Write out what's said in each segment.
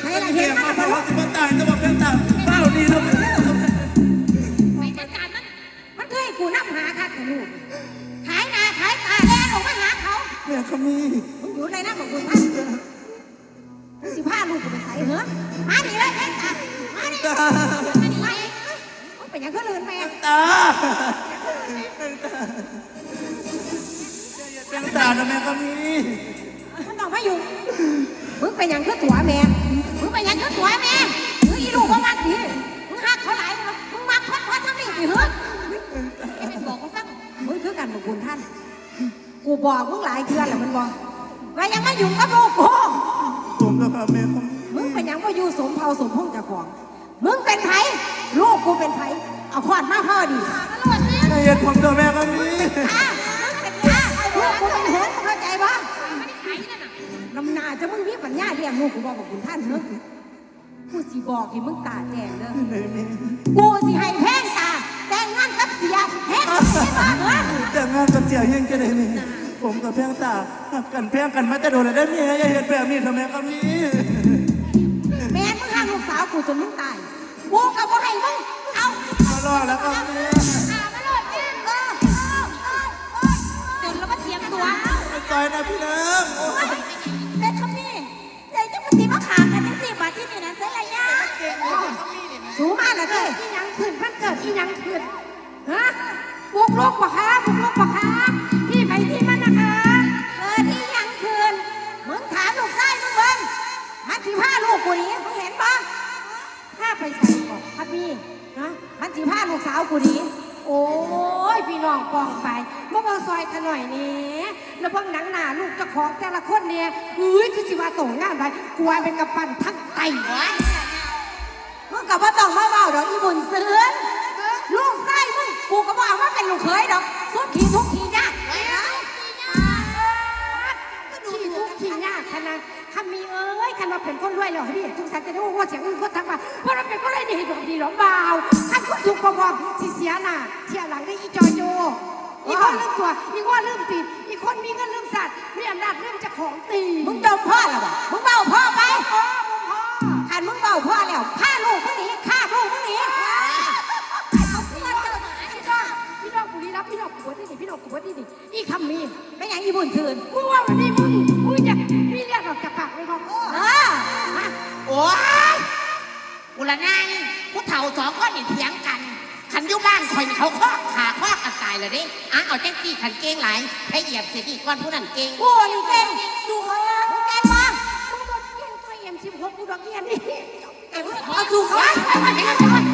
ใช่ละเห็เห็นนมามาเพราะว่าสิบ่ายแต่ว่าเพียงตาเฝ้าดีแล้วไม่จัดการมัน มันเคยกูนับหาคักกับลูกขายนาขายตาแล่ออกมาหาเขาแม่ขมีมึงอยู่ในนั้นบอกคุณท่านสิพาลูกกูไปใส่เหรอมาดิเลยแม่ตามาดิตามาดิมาดิมึงเป็นหยังก็ลืนแม่ตาเพียงตานะแม่ขมีมันต้องมาอยู่มึงเป็นยังคือตัวแม่ มึงเป็นหยังคือตัวแม่มึงอีลูกว่ามักดิมึงหักเขาหลายมึงมึงมักคนเพราะทั้งนี้ดิเหรอไอ้แม่บอกว่าฟังมึงคือกันบอกคุณท่าน กูบอกมึงหลายเทื่อแล้วมันบอกว่ายังไม่อยู่กับลูกกูผมแล้วค่ะแม่ขมีมึงเป็นหยังว่าอยู่สมเผาสมพงษ์เจ้าของมึงเป็นไผลูกกูเป็นไผเอาขวานมาพ่อดิใจเย็นผมตัวแม่ขมีอะมึงเป็น จะมึงมีปัญญาเลี้ยงลูกกูบอกกับคุณท่านเถอะกูสิบอกให้มึงตาแจ้งเด้อแม่แม่กูสิให้แพงตาแต่งงานกับเสียแพงสิบ้าเหรอแต่งานกับเสียเฮงจะได้แม่ผมกับเพียงตาหักกันแพงกันมาจะโดนอะไรได้แม่อย่าเห็นแบบนี้ทำไมขมีแม่มึงห้ามลูกสาวกูจนมึงตายกูก็บ่ให้มึง ยังขึ้นฮะบุกลุกปะคะบุกลุกปะคะที่ไปที่มันนะคะเกิดที่ยังขึ้นมึงถามลูกชายมึงเบิ้งมันสิพาลูกกูหนีมึงเห็นปะถ้าไปใส่ก่อนครับพี่นะมันสิพาลูกสาวกูดีโอ้ยพี่น้องปองไปเมื่อวานซอยกันหน่อยนี่แล้วเบิ่งหนังหนาลูกเจ้าของแต่ละคนเนี่ยอุ้ยคือสิว่าส่งงานไปกลัวเป็นกระปั่นทั้งไตวะมึงกับว่าต้องมาเบาดอกอีบุญเสือ ลูกไส้มึงกูก็บอกว่าเป็นลูกเขยดอกสุดทีทุกทียากก็ดูทุกทียากขนาดคำมีเอ้ยคันว่าเป็นคนรวยแล้วพี่ทุกสันจะได้ว่าเสียงอื่นคนทักมาเพราะเราเป็นคนรวยดีดอกดีหรอเปล่าคันคนถูกประกอบสิเสียหน้าเสียหลังได้อีจอยโยอีคนลืมตัว อีคนลืมตีอีคนมีเงินลืมสัตว์มีอำนาจลืมเจะของตีมึงจมพ่อหรอวะมึงเบาพ่อไป รีรับพี่น้องกูวัดที่นี่พี่น้องกูวัดที่นี่อีคำมีไม่ยังอีบุญเชิญมึงว่าวันนี้มึงมึงจะมีเลือดออกจากปากเลยครับเออโอ้ยอุละนายผู้เฒ่าสองคนนี่เถียงกันขันอยุบ้านคอยนี่เขาข้อขาข้อกันตายเลยเดิอะเอาแจ้งจี้ขันเก่งหลายให้เหยียบเสียดีก้อนผู้นั้นเก่งโอ้ยเก่งดูเขาอะเก่งมากมึงโดนเก่งตัวเอ็มสิบหกกูดอกเงี้ยนี่เอาสู่เขาไปไปไปไปไปมา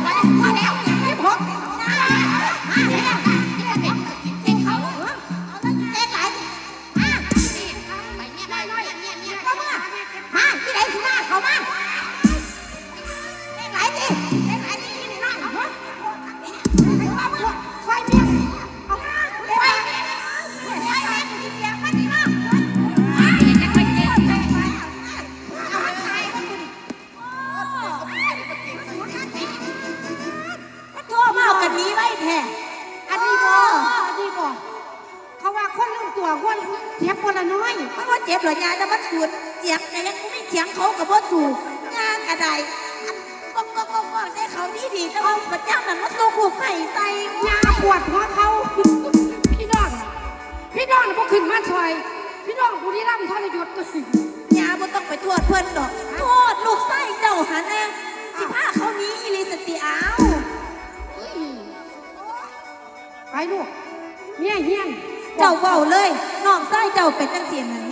นนี้บออันนี้บอเขาว่าคนลืมตัวคนเจ็บคนละน้อยมันว่าเหรอยาแต่มันสูดเจ็บแต่ยังไม่เถียงเขากับว่าสูดงากระไดอัน ก็ก็ก็ก็ได้เขาดีดีแต่ว่าพระเจ้านั้นมันสู้กูไข่ใส่ยาปวดหัวเขาพี่น้องน่ะพี่น้องน่ะพวกขึ้นมาช่วยพี่น้องบุรีรัมย์ทรยศตัวยาบ่ต้องไปโทษเพิ่อนดอกโทษลูกไส้เจ้าหันนะสิพาเขานี้อีหลิสติเอาไปลูกเมียเฮียนเจ้าเว้าเลยน้องไส้เจ้าเป็นจังซี่นั่น